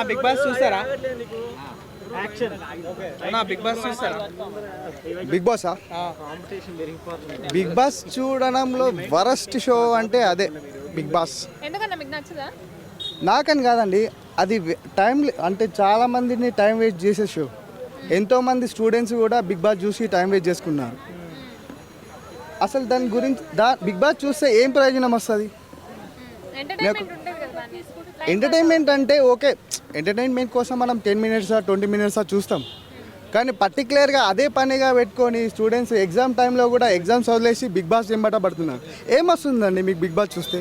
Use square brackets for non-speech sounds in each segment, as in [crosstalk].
నా Bigg Boss చూస్తారా? నా బిగ్ బాస్ చూస్తారా? బిగ్ బాసా బిగ్ బాస్ చూడడంలో వరస్ట్ షో అంటే అదే బిగ్ బాస్. ఎందుకన్నా మీకు నచ్చదా? నాకని కాదండి అది టైం అంటే చాలా మందిని టైం వేస్ట్ చేసే షో. ఎంతో మంది స్టూడెంట్స్ కూడా బిగ్ బాస్ చూసి టైం వేస్ట్ చేసుకున్నారు. అసలు దాని గురించి దా బిగ్ బాస్ చూస్తే ఏం ప్రయోజనం వస్తుంది? ఎంటర్టైన్మెంట్ అంటే ఓకే ఎంటర్టైన్మెంట్ కోసం మనం టెన్ మినిట్సా ట్వంటీ మినిట్సా చూస్తాం. కానీ పర్టికులర్గా అదే పనిగా పెట్టుకొని స్టూడెంట్స్ ఎగ్జామ్ టైంలో కూడా ఎగ్జామ్స్ వదిలేసి బిగ్ బాస్ ఎంబట పడుతున్నారు. ఏమొస్తుందండి మీకు బిగ్ బాస్ చూస్తే?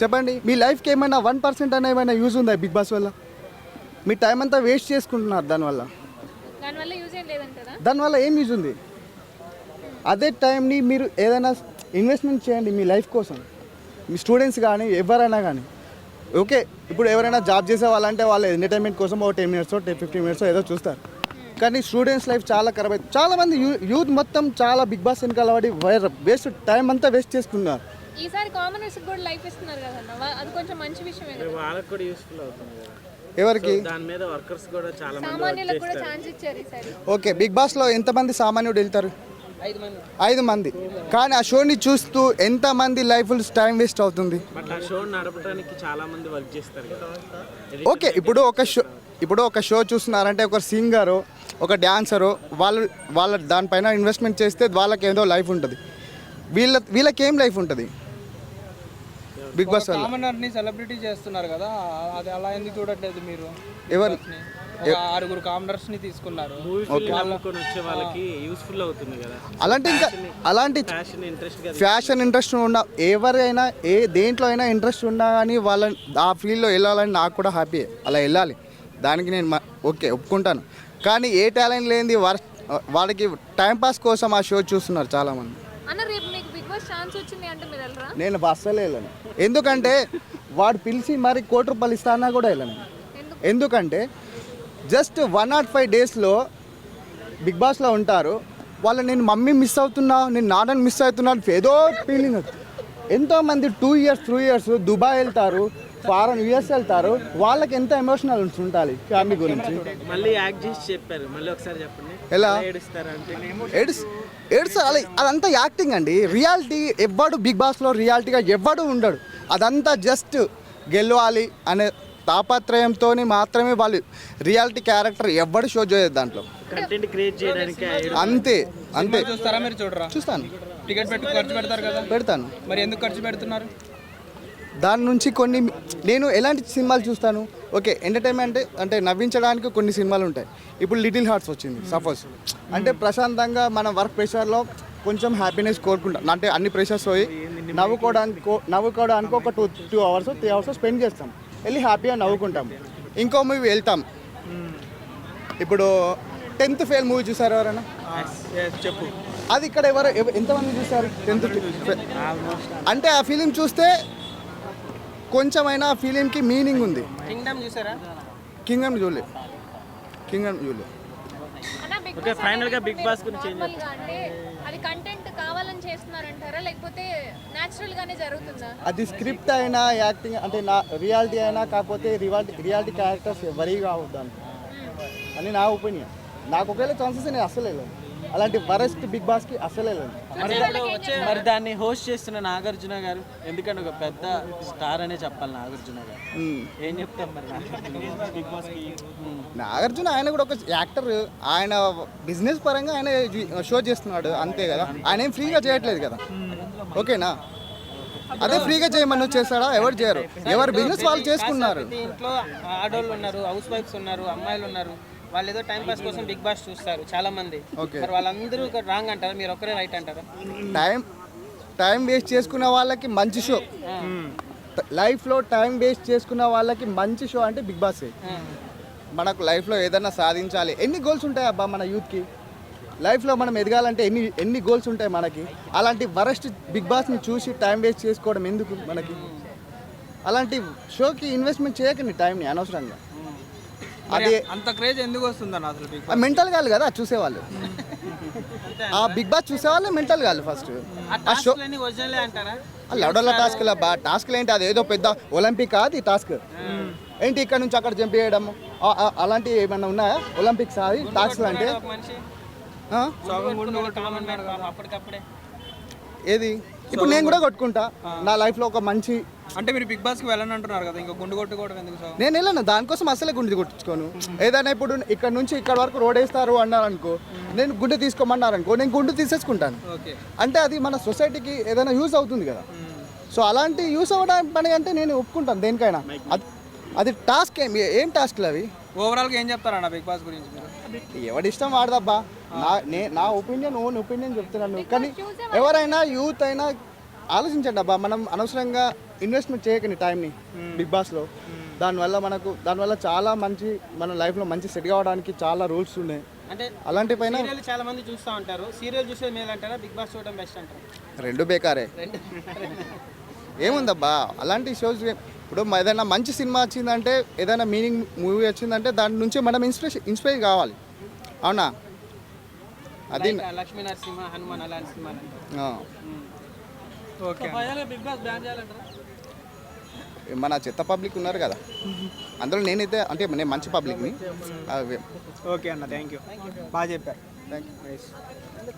చెప్పండి మీ లైఫ్కి ఏమైనా వన్ పర్సెంట్ అనే ఏమైనా యూజ్ ఉందా బిగ్ బాస్ వల్ల? మీ టైం అంతా వేస్ట్ చేసుకుంటున్నారు దానివల్ల. దానివల్ల ఏం యూజ్ ఉంది? అదే టైంని మీరు ఏదైనా ఇన్వెస్ట్మెంట్ చేయండి మీ లైఫ్ కోసం. మీ స్టూడెంట్స్ కానీ ఎవరైనా కానీ. ఓకే ఇప్పుడు ఎవరైనా జాబ్ చేసే వాళ్ళంటే వాళ్ళు ఎంటర్టైన్మెంట్ కోసం ఒక ten minutes ten fifteen minutes ఏదో చూస్తారు. కానీ స్టూడెంట్స్ లైఫ్ చాలా ఖరాబ్ అవుతుంది చాలా మంది యూ- యూత్ మొత్తం చాలా బిగ్ బాస్ వెనకాల పడి వేస్ట్ టైం అంతా వేస్ట్ చేసుకున్నారు ఈసారి కామనర్స్ కూడా లైఫ్ ఇస్తున్నారు కదన్న వా- అది కొంచెం మంచి విషయమే కదా. వాళ్ళకి కూడా యూస్ఫుల్ అవుతుంది కదా. ఎవరికి? దాని మీద వర్కర్స్ కూడా చాలా మంది సామాన్యులకు కూడా ఛాన్స్ ఇచ్చారు ఈసారి. ఓకే బిగ్ బాస్లో ఎంతమంది సామాన్యుడు వెళ్తారు? ఐదు మంది. కానీ ఆ షోని చూస్తూ ఎంతమంది లైఫ్ టైం వేస్ట్ అవుతుంది? బట్ ఆ షో నడపడానికి చాలా మంది వర్క్ చేస్తారు కదా. ఓకే ఇప్పుడు ఒక షో ఇప్పుడు ఒక షో చూస్తున్నారంటే ఒక సింగరు ఒక డ్యాన్సరు వాళ్ళు వాళ్ళ దానిపైన ఇన్వెస్ట్మెంట్ చేస్తే వాళ్ళకి ఏదో లైఫ్ ఉంటుంది. వీళ్ళ వీళ్ళకి ఏం లైఫ్ ఉంటుంది? బిగ్ బాస్ సెలబ్రిటీ చేస్తున్నారు కదా అది అలా ఎందుకు చూడట్లేదు మీరు? ఎవరు? ఆరుగురు కామనర్స్ని తీసుకున్నారు వచ్చే వాళ్ళకి యూస్ఫుల్ అవుతుంది కదా. అలాంటి ఇంకా అలాంటి ఫ్యాషన్ ఇంట్రెస్ట్గా ఫ్యాషన్ ఇంట్రెస్ట్ ఉన్న ఎవరైనా ఏ దేంట్లో అయినా ఇంట్రెస్ట్ ఉన్నా కానీ వాళ్ళ ఆ ఫీల్డ్లో వెళ్ళాలని నాకు కూడా హ్యాపీ అలా వెళ్ళాలి. దానికి నేను మ- ఓకే ఒప్పుకుంటాను. కానీ ఏ టాలెంట్ లేనిది వర్ వాడికి టైంపాస్ కోసం ఆ షో చూస్తున్నారు చాలామంది. అన్న రేపు మీకు బిగ్ బాస్ ఛాన్స్ వచ్చింది అంటే మీరు వెళ్ళరా? నేను అస్సలే వెళ్ళను. ఎందుకంటే వాడు పిలిచి మరి కోటి రూపాయలు ఇస్తానా కూడా వెళ్ళను. ఎందుకు? ఎందుకంటే జస్ట్ వన్ నాట్ ఫైవ్ డేస్లో బిగ్ బాస్లో ఉంటారు. వాళ్ళు నేను మమ్మీ మిస్ అవుతున్నా నేను నాన్నని మిస్ అవుతున్నా ఏదో ఫీలింగ్ ఎంతోమంది two years three years Dubai వెళ్తారు ఫారెన్ యుఎస్ వెళ్తారు. వాళ్ళకి ఎంత ఎమోషనల్ ఉండాలి ఫ్యామిలీ గురించి. మళ్ళీ యాక్ట్ చేసి చెప్పారు. మళ్ళీ ఒకసారి చెప్పండి. ఎలా? ఎడ్స్ ఎడ్స్ అలా అదంతా యాక్టింగ్ అండి. రియాలిటీ ఎవ్వడు బిగ్ బాస్లో రియాలిటీగా ఎవ్వడు ఉండడు. అదంతా జస్ట్ గెలవాలి అనే తాపత్రయంతో మాత్రమే వాళ్ళు రియాలిటీ క్యారెక్టర్ ఎవ్వడు షో చేయదు దాంట్లో. కంటెంట్ క్రియేట్ చేయడానికి అంతే అంతే. చూస్తారా మీరు చూడరా? చూస్తాను. టికెట్ పెట్టి ఖర్చు పెడతారు కదా. పెడతాను. మరి ఎందుకు ఖర్చు పెడుతున్నారు? దాని నుంచి కొన్ని నేను ఎలాంటి సినిమాలు చూస్తాను? ఓకే ఎంటర్టైన్మెంట్ అంటే నవ్వించడానికి కొన్ని సినిమాలు ఉంటాయి. ఇప్పుడు లిటిల్ హార్ట్స్ వచ్చింది సపోజ్. అంటే ప్రశాంతంగా మన వర్క్ ప్రెషర్లో కొంచెం హ్యాపీనెస్ కోరుకుంటాం. అంటే అన్ని ప్రెషర్స్ పోయి నవ్వుకోవడానికి కో- నవ్వుకోవడానికి ఒక two two hours three hours spend చేస్తాం. వెళ్ళి హ్యాపీగా నవ్వుకుంటాం. ఇంకో మూవీ వెళ్తాం. ఇప్పుడు టెన్త్ ఫెయిల్ మూవీ చూసారు ఎవరైనా? చెప్పు. అది ఇక్కడ ఎవరు ఎవ- ఎంతమంది చూస్తారు టెన్త్ అంటే ఆ ఫిలిం చూస్తే కొంచెమైనా ఆ ఫిలింకి మీనింగ్ ఉంది. కింగ్డమ్ చూసారా? కింగ్డమ్ చూడలే కింగ్డమ్ చూడలే బిగ్ బాస్ final గా Big Boss గురించి అంటే అది కంటెంట్ కావాలని చేస్తున్నారంటారా? లేకపోతే న్యాచురల్ గానే జరుగుతుందా? అది స్క్రిప్ట్ అయినా యాక్టింగ్ అంటే నా రియాలిటీ అయినా కాకపోతే రియాలిటీ రియాలిటీ క్యారెక్టర్స్ ఎవరిగా అవుతాను అని నా ఒపీనియన్ నాకు ఒకవేళ ఛాన్సెస్ నేను అస్సలు వెళ్ళను అలాంటి వరస్ట్ బిగ్ బాస్కి అస్సలు వెళ్ళను మరి దాన్ని హోస్ట్ చేస్తున్న నాగార్జున గారు ఎందుకంటే ఒక పెద్ద స్టార్ అనే చెప్పాలి నాగార్జున గారు. ఏం చెప్తాం మరి నాగార్జున? బిగ్ బాస్కి నాగార్జున ఆయన కూడా ఒక యాక్టర్ ఆయన బిజినెస్ పరంగా ఆయన షో చేస్తున్నాడు అంతే కదా. ఆయన ఏం ఫ్రీగా చేయట్లేదు కదా. ఓకేనా అదే ఫ్రీగా చేయమని చేస్తాడా ఎవరు చేయరు? ఎవరు బిజినెస్ వాళ్ళు చేసుకున్నారు. ఇంట్లో ఆడోళ్ళు ఉన్నారు హౌస్ వైఫ్స్ ఉన్నారు అమ్మాయిలు ఉన్నారు. వాళ్ళు ఏదో టైం పాస్ కోసం బిగ్ బాస్ చూస్తారు చాలా మంది. మరి వాళ్ళందరూ రాంగ్ అంటారా? మీరు ఒక్కరే రైట్ అంటారా? టైం టైం వేస్ట్ చేసుకున్న వాళ్ళకి మంచి షో లైఫ్లో టైం వేస్ట్ చేసుకున్న వాళ్ళకి మంచి షో అంటే బిగ్ బాస్ మనకు లైఫ్లో ఏదైనా సాధించాలి. ఎన్ని గోల్స్ ఉంటాయి అబ్బా మన యూత్కి లైఫ్లో మనం ఎదగాలంటే ఎన్ని ఎన్ని గోల్స్ ఉంటాయి మనకి? అలాంటి వరస్ట్ బిగ్ బాస్ని చూసి టైం వేస్ట్ చేసుకోవడం ఎందుకు మనకి? అలాంటి షోకి ఇన్వెస్ట్మెంట్ చేయకండి టైంని అనవసరంగా. అది అంత క్రేజ్ ఎందుకు వస్తుందన్న అసలు మెంటల్ కాదు కదా చూసేవాళ్ళు. ఆ బిగ్ బాస్ చూసేవాళ్ళే మెంటల్ కాదు ఫస్ట్ ఆ టాస్క్లన్నీ ఒరిజినలే అంటారా? లెవెల్ టాస్క్ బా టాస్క్లు ఏంటి అది ఏదో పెద్ద ఒలింపిక్ ఈ టాస్క్ ఏంటి ఇక్కడ నుంచి అక్కడ జంప్ చేయడం? ఆ- ఆ- అలాంటివి ఏమన్నా ఉన్నాయా? ఒలింపిక్స్ అది టాస్క్లు అంటే? ఏది? ఇప్పుడు నేను కూడా కొట్టుకుంటా. నా లైఫ్లో ఒక మంచి అంటే మీరు బిగ్ బాస్కి వెళ్ళని అంటున్నారు కదా ఇంకా గుండు కొట్టుకోవడం ఎందుకు సార్? నేను వెళ్ళను దానికోసం అసలే గుండె కొట్టించుకోను. ఏదైనా ఇప్పుడు ఇక్కడ నుంచి ఇక్కడ వరకు రోడ్ వేస్తారు అన్నారు అనుకో నేను గుండె తీసుకోమన్నారు అనుకో నేను గుండె తీసేసుకుంటాను. అంటే అది మన సొసైటీకి ఏదైనా యూస్ అవుతుంది కదా. సో అలాంటి యూస్ అవ్వడానికి పని అంటే నేను ఒప్పుకుంటాను దేనికైనా. అది అది టాస్క్ ఏం ఏం టాస్క్లు అవి? ఓవరాల్గా ఏం చెప్తారన్న బిగ్ బాస్ గురించి ఎవడి ఇష్టం వాడదబ్బా? నా నే నా ఒపీనియన్ ఓన్ ఒపీనియన్ చెప్తున్నాను. కానీ ఎవరైనా యూత్ అయినా ఆలోచించండి అబ్బా మనం అనవసరంగా ఇన్వెస్ట్మెంట్ చేయకండి టైంని బిగ్ బాస్లో దానివల్ల మనకు దానివల్ల చాలా మంచి మన లైఫ్లో మంచి సెట్ కావడానికి చాలా రూల్స్ ఉన్నాయి. అంటే అలాంటి పైన చాలా మంది చూస్తూ ఉంటారు. సీరియల్ చూసేది మేలు అంటారా బిగ్ బాస్ చూడడం బెస్ట్ అంటారు? రెండు బేకారే. [laughs] ఏముందబ్బా? అలాంటి షోస్ ఇప్పుడు ఏదైనా మంచి సినిమా వచ్చిందంటే ఏదైనా మీనింగ్ మూవీ వచ్చిందంటే దాని నుంచి మనం ఇన్స్పిరేషన్ ఇన్స్పైర్ కావాలి. అవునా? అది Like, ఆ, లక్ష్మీ నరసింహ హనుమాన్ అలాంటి సినిమాలు అంటారు. ఆ. ఓకే. బిగ్ బాస్ బ్యాన్ చేయాలంటారా? మన చెత్త పబ్లిక్ ఉన్నారు కదా. అందులో నేనైతే అంటే నేను మంచి పబ్లిక్ని ఓకే అన్న థ్యాంక్ యూ బాగా చెప్పారు. Thank you